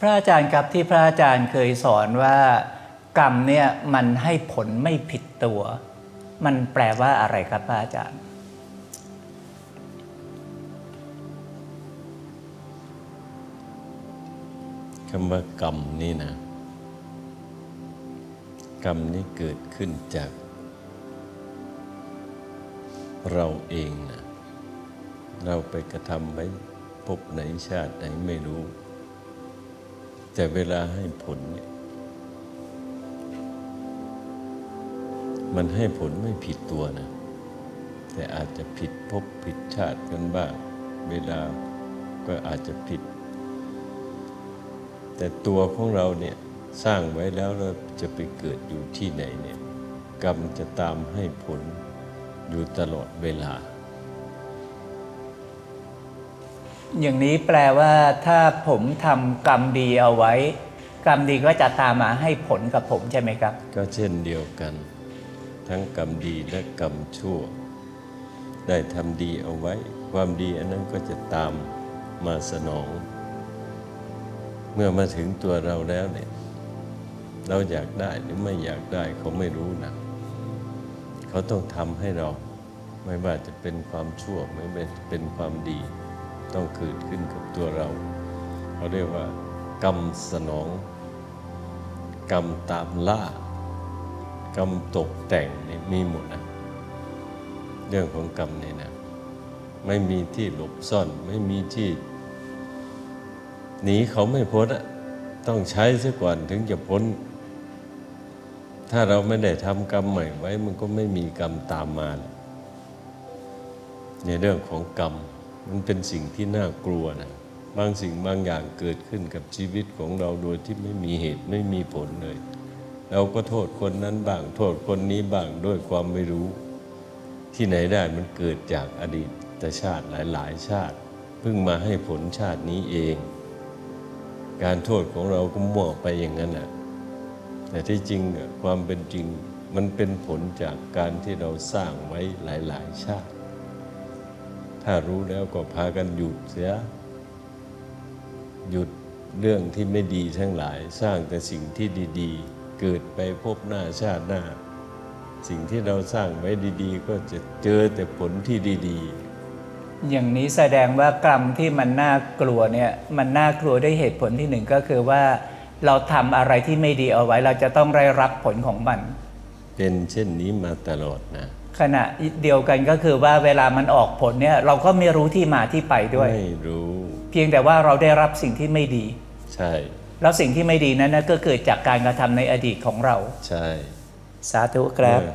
พระอาจารย์ครับที่พระอาจารย์เคยสอนว่ากรรมเนี่ยมันให้ผลไม่ผิดตัว มันแปลว่าอะไรครับพระอาจารย์ คำว่ากรรมนี่นะ กรรมนี้เกิดขึ้นจาก เราเองนะเราไปกระทำไว้พบไหนชาติไหนไม่รู้ แต่เวลาให้ผลเนี่ยมันให้ผลไม่ผิดตัวนะ แต่อาจจะผิดภพผิดชาติกันบ้าง เวลาก็อาจจะผิด แต่ตัวของเราเนี่ยสร้างไว้แล้วเราจะไปเกิดอยู่ที่ไหนเนี่ย กรรมจะตามให้ผลอยู่ตลอดเวลา อย่างนี้แปลว่าถ้าผมทำกรรมดีเอาไว้ กรรมดีก็จะตามมาให้ผลกับผมใช่ไหมครับ ก็เช่นเดียวกัน ทั้งกรรมดีและกรรมชั่ว ได้ทำดีเอาไว้ ความดีอันนั้นก็จะตามมาสนอง เมื่อมาถึงตัวเราแล้วเนี่ยเราอยากได้หรือไม่อยากได้เขาไม่รู้นะเขาต้องทำให้เรา ไม่ว่าจะเป็นความชั่วไม่ว่าจะเป็นความดี ต้องเกิดขึ้นกับตัวเราเขาเรียกว่ากรรมสนอง กรรมตามล่ากรรมตกแต่งนี่มีหมดนะเรื่องของกรรมเนี่ยนะไม่มีที่หลบซ่อน ไม่มีที่หนีเขาไม่พ้นอะต้องใช้ซะก่อนถึงจะพ้น ถ้าเราไม่ได้ทำกรรมใหม่ไว้ มันก็ไม่มีกรรมตามมา ในเรื่องของกรรม มันเป็นสิ่งที่น่ากลัวนะบางสิ่งบางอย่างเกิดขึ้นกับชีวิตของเราโดยที่ไม่มีเหตุไม่มีผลเลย เราก็โทษคนนั้นบ้าง โทษคนนี้บ้างด้วยความไม่รู้ ที่ไหนได้มันเกิดจากอดีตชาติหลาย ๆ ชาติ เพิ่งมาให้ผลชาตินี้เอง การโทษของเราก็มั่วไปอย่างนั้นแหละแต่ที่จริงความเป็นจริงมันเป็นผลจากการที่เราสร้างไว้หลาย ๆ ชาติ ถ้ารู้แล้วก็พากันหยุดเสีย หยุดเรื่องที่ไม่ดีทั้งหลาย สร้างแต่สิ่งที่ดีๆ เกิดไปพบหน้าชาติหน้า สิ่งที่เราสร้างไว้ดีๆ ก็จะเจอแต่ผลที่ดีอย่างนี้แสดงว่ากรรมที่มันน่ากลัวเนี่ยมันน่ากลัวด้วยเหตุผลที่หนึ่งก็คือว่า เราทำอะไรที่ไม่ดีเอาไว้ เราจะต้องได้รับผลของมันๆเป็นเช่นนี้มาตลอดนะ ขณะเดียวกันก็คือว่าเวลามันออกผลเนี่ยเราก็ไม่รู้ที่มาที่ไปด้วย ไม่รู้ เพียงแต่ว่าเราได้รับสิ่งที่ไม่ดี ใช่ แล้วสิ่งที่ไม่ดีนั้นนะก็เกิดจากการกระทำในอดีตของเรา ใช่ สาธุครับเมื่อ